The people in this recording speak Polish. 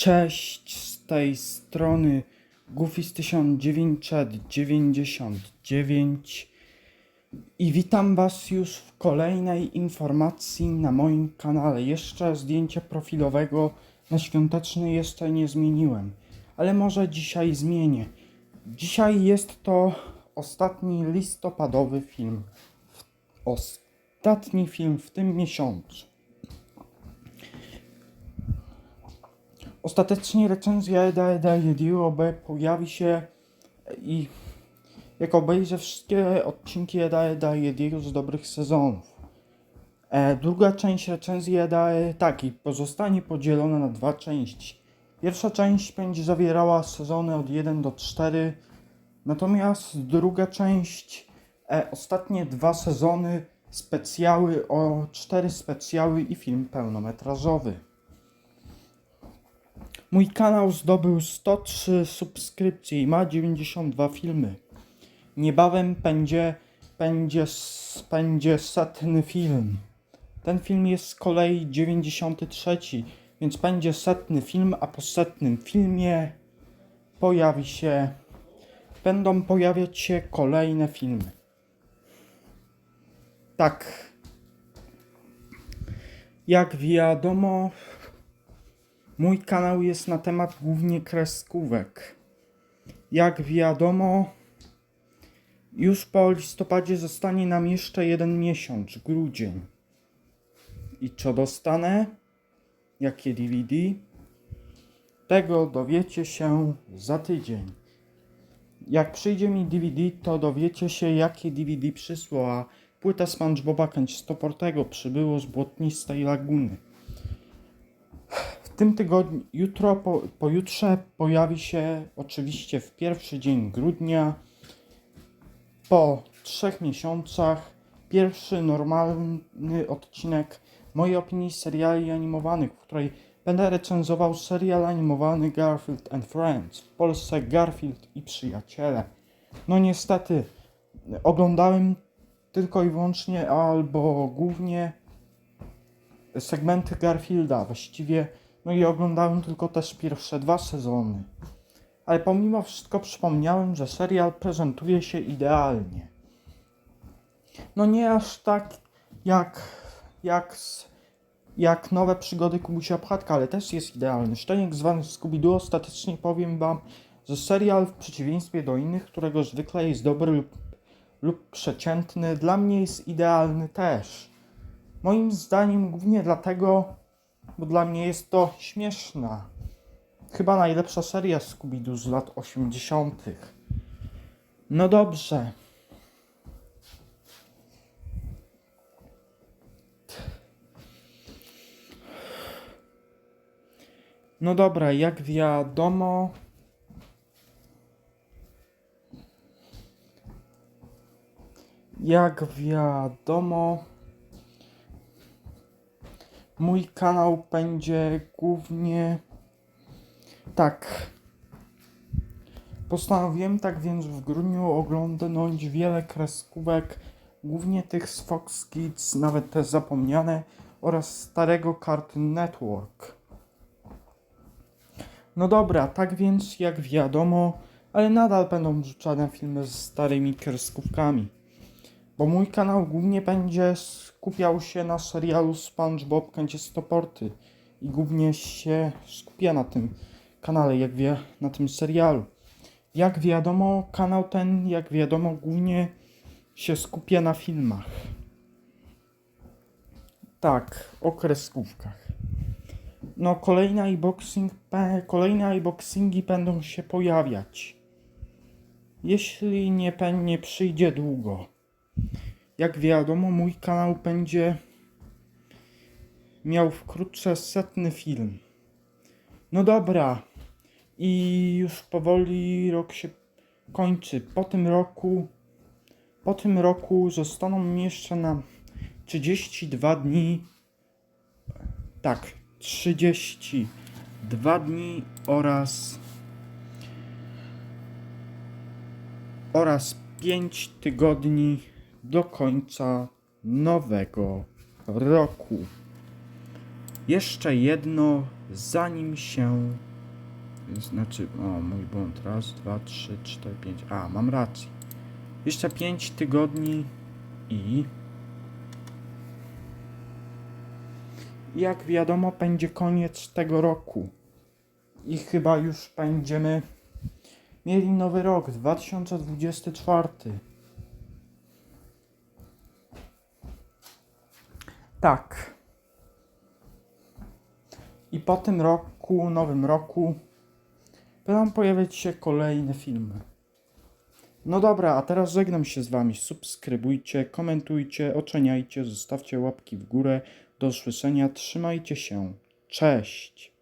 Cześć z tej strony Goofy z 1999 i witam Was już w kolejnej informacji na moim kanale. Jeszcze zdjęcia profilowego na świąteczny jeszcze nie zmieniłem, ale może dzisiaj zmienię. Dzisiaj jest to ostatni listopadowy film. Ostatni film w tym miesiącu. Ostatecznie recenzja Eda Eda Yediru pojawi się i jak obejrzę wszystkie odcinki Eda Eda Yediru z dobrych sezonów. E, druga część recenzji Eda taki pozostanie podzielona na dwa części. Pierwsza część będzie zawierała sezony od 1 do 4, natomiast druga część, e, ostatnie dwa sezony, specjały o cztery specjały i film pełnometrażowy. Mój kanał zdobył 103 subskrypcje i ma 92 filmy. Niebawem będzie, będzie, będzie setny film. Ten film jest z kolei 93, więc będzie setny film, a po setnym filmie pojawi się, będą pojawiać się kolejne filmy. Tak. Jak wiadomo, Mój kanał jest na temat głównie kreskówek. Jak wiadomo, już po listopadzie zostanie nam jeszcze jeden miesiąc, grudzień. I co dostanę? Jakie DVD? Tego dowiecie się za tydzień. Jak przyjdzie mi DVD, to dowiecie się, jakie DVD przysło, a płyta SpongeBoba Kęcistoportego przybyło z błotnistej laguny. Tym tygodniu, jutro, po, pojutrze pojawi się oczywiście w pierwszy dzień grudnia, po trzech miesiącach, pierwszy normalny odcinek mojej opinii seriali animowanych, w której będę recenzował serial animowany Garfield and Friends, w Polsce Garfield i Przyjaciele. No niestety, oglądałem tylko i wyłącznie albo głównie segmenty Garfielda, właściwie, no i oglądałem tylko też pierwsze dwa sezony. Ale pomimo wszystko przypomniałem, że serial prezentuje się idealnie. No nie aż tak jak, jak, jak nowe przygody Kubusia Pchatka, ale też jest idealny. Szczeniek zwany Scooby-Doo ostatecznie powiem wam, że serial w przeciwieństwie do innych, którego zwykle jest dobry lub, lub przeciętny, dla mnie jest idealny też. Moim zdaniem głównie dlatego, bo dla mnie jest to śmieszna. Chyba najlepsza seria Scooby-Doo z lat 80. No dobrze. No dobra, jak wiadomo. Jak wiadomo. Mój kanał będzie głównie tak. Postanowiłem tak więc w grudniu oglądnąć wiele kreskówek, głównie tych z Fox Kids, nawet te zapomniane, oraz starego Cartoon Network. No dobra, tak więc jak wiadomo, ale nadal będą wrzucane filmy z starymi kreskówkami bo mój kanał głównie będzie skupiał się na serialu SpongeBob Kęciestoporty i głównie się skupia na tym kanale, jak wie, na tym serialu. Jak wiadomo, kanał ten, jak wiadomo, głównie się skupia na filmach. Tak, o kreskówkach. No, kolejne unboxing, kolejne unboxingi będą się pojawiać. Jeśli nie, nie przyjdzie długo. Jak wiadomo, mój kanał będzie miał wkrótce setny film. No dobra, i już powoli rok się kończy. Po tym roku, po tym roku zostaną mi jeszcze na 32 dni. Tak, 32 dni oraz oraz 5 tygodni do końca nowego roku. Jeszcze jedno, zanim się Znaczy, o mój błąd. Raz, dwa, trzy, cztery, pięć. A, mam rację. Jeszcze pięć tygodni i. Jak wiadomo, będzie koniec tego roku. I chyba już będziemy mieli nowy rok 2024. Tak. I po tym roku, nowym roku, będą pojawiać się kolejne filmy. No dobra, a teraz żegnam się z Wami. Subskrybujcie, komentujcie, oceniajcie, zostawcie łapki w górę. Do usłyszenia, trzymajcie się. Cześć!